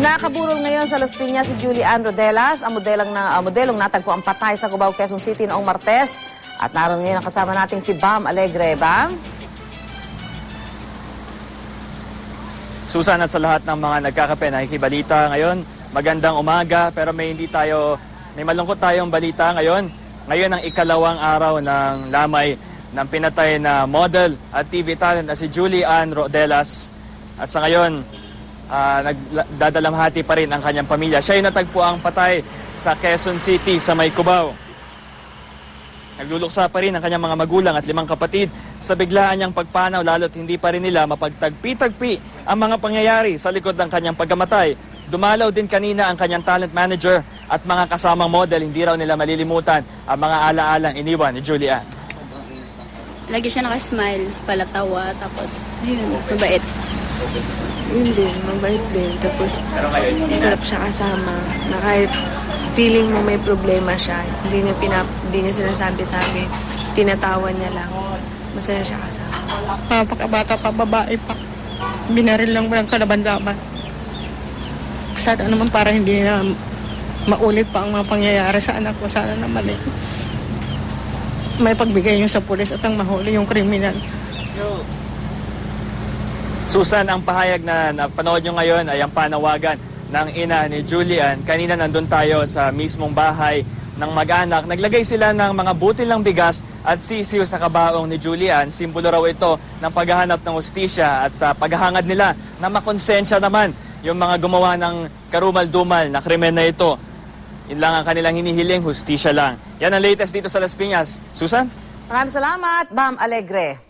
Nakaburol ngayon sa Las Piñas si Julie Ann Rodelas, ang modelong, na, ah, modelong natagpo ang patay sa Cubao, Quezon City noong Martes. At naroon ngayon ang kasama nating si Bam Alegre. Bam? Susan at sa lahat ng mga nagkakape nakikibalita ngayon, magandang umaga pero may hindi tayo, may malungkot tayong balita ngayon. Ngayon ang ikalawang araw ng lamay ng pinatay na model at TV talent na si Julie Ann Rodelas. At sa ngayon, ah, nagdadalamhati pa rin ang kanyang pamilya. Siya ay natagpo ang patay sa Quezon City sa May. Nagluluksa pa rin ang kanyang mga magulang at limang kapatid sa biglaan niyang pagpanaw lalo't hindi pa rin nila mapagtagpi-tagpi ang mga pangyayari sa likod ng kanyang pagkamatay. Dumalaw din kanina ang kanyang talent manager at mga kasamang model. Hindi raw nila malilimutan ang mga alaalang iniwan ni Julian. Lagi siya nakasmile, palatawa, tapos, ayun, mabait. Yun din, mabait din. Tapos, masarap siya kasama. Na kahit feeling mo may problema siya, hindi niya, pinap, hindi niya sinasabi-sabi. Tinatawa niya lang. Masaya siya kasama. Napakabata pa, babae pa. Binaril lang ng kalaban-laban. Sana naman para hindi na maulit pa ang mga pangyayari sa anak ko. Sana naman eh. May pagbigay yung sa pulis at ang mahuli yung kriminal. Susan, ang pahayag na napanood nyo ngayon ay ang panawagan ng ina ni Julian. Kanina nandun tayo sa mismong bahay ng mag-anak. Naglagay sila ng mga butil ng bigas at sisiw sa kabaong ni Julian. Simbolo raw ito ng paghahanap ng hustisya at sa paghahangad nila na makonsensya naman yung mga gumawa ng karumal-dumal na krimen na ito. Yun lang ang kanilang hinihiling, hustisya lang. Yan ang latest dito sa Las Piñas. Susan? Maraming salamat, Bam Alegre.